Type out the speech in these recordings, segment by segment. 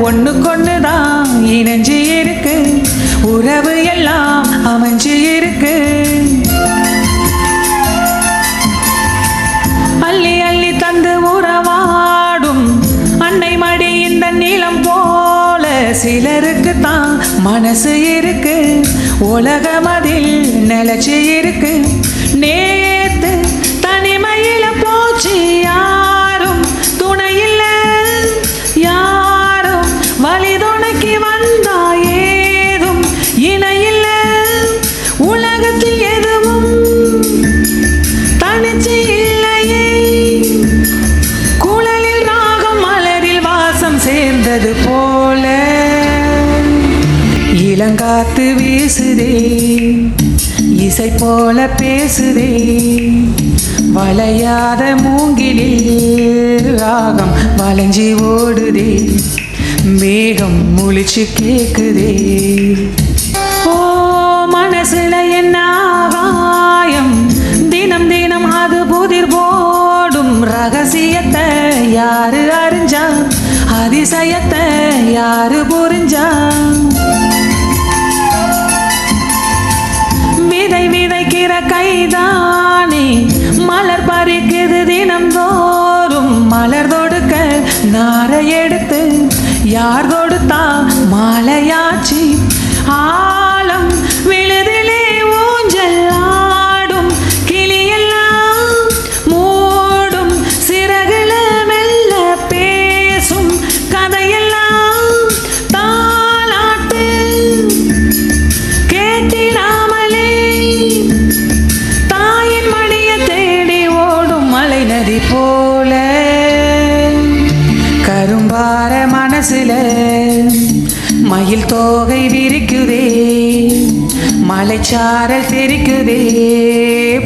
ஒன்று கொண்டுதான் இணைஞ்சு இருக்கு. உறவு எல்லாம் அமைஞ்சு இருக்கு. அள்ளி அள்ளி தந்து உறவாடும் அன்னை மடி இந்த நீளம் போல சிலருக்கு தான் மனசு இருக்கு. உலகம் அதில் நிலச்சி இருக்கு. நே காத்து வீசுதே. இசை போல பேசுதே. வளையாத மூங்கிலே ராகம் வளைஞ்சி ஓடுதே. மேகம் முழிச்சு கேக்குதே. ஓ மனசுல என்ன ஆகாயம்? தினம் தினம் அது புதிர் போடும். ரகசியத்தை யாரு அறிஞ்சா? அதிசயத்தை யாரு புரிஞ்சா? யாரை எடுத்து யார் கொடுத்தா மாலையாச்சி? ஆ கரும்பார மனசுல மயில் தோகை விரிக்குதே மலைச்சாரல் தெரிக்குதே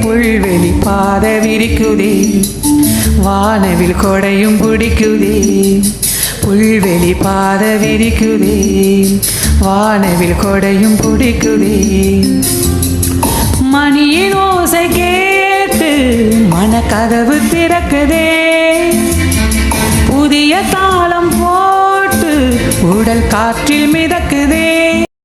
புல்வெளி பாத விரிக்குதே வானவில் கொடையும் பிடிக்குதே புல்வெளி பாத விரிக்குதே வானவில் கொடையும் பிடிக்குதே. மணியின் ஓசை கேட்டு மனக்கதவு திறக்குதே. புதிய தாளம் போட்டு உடல் காற்றில் மிதக்குதே.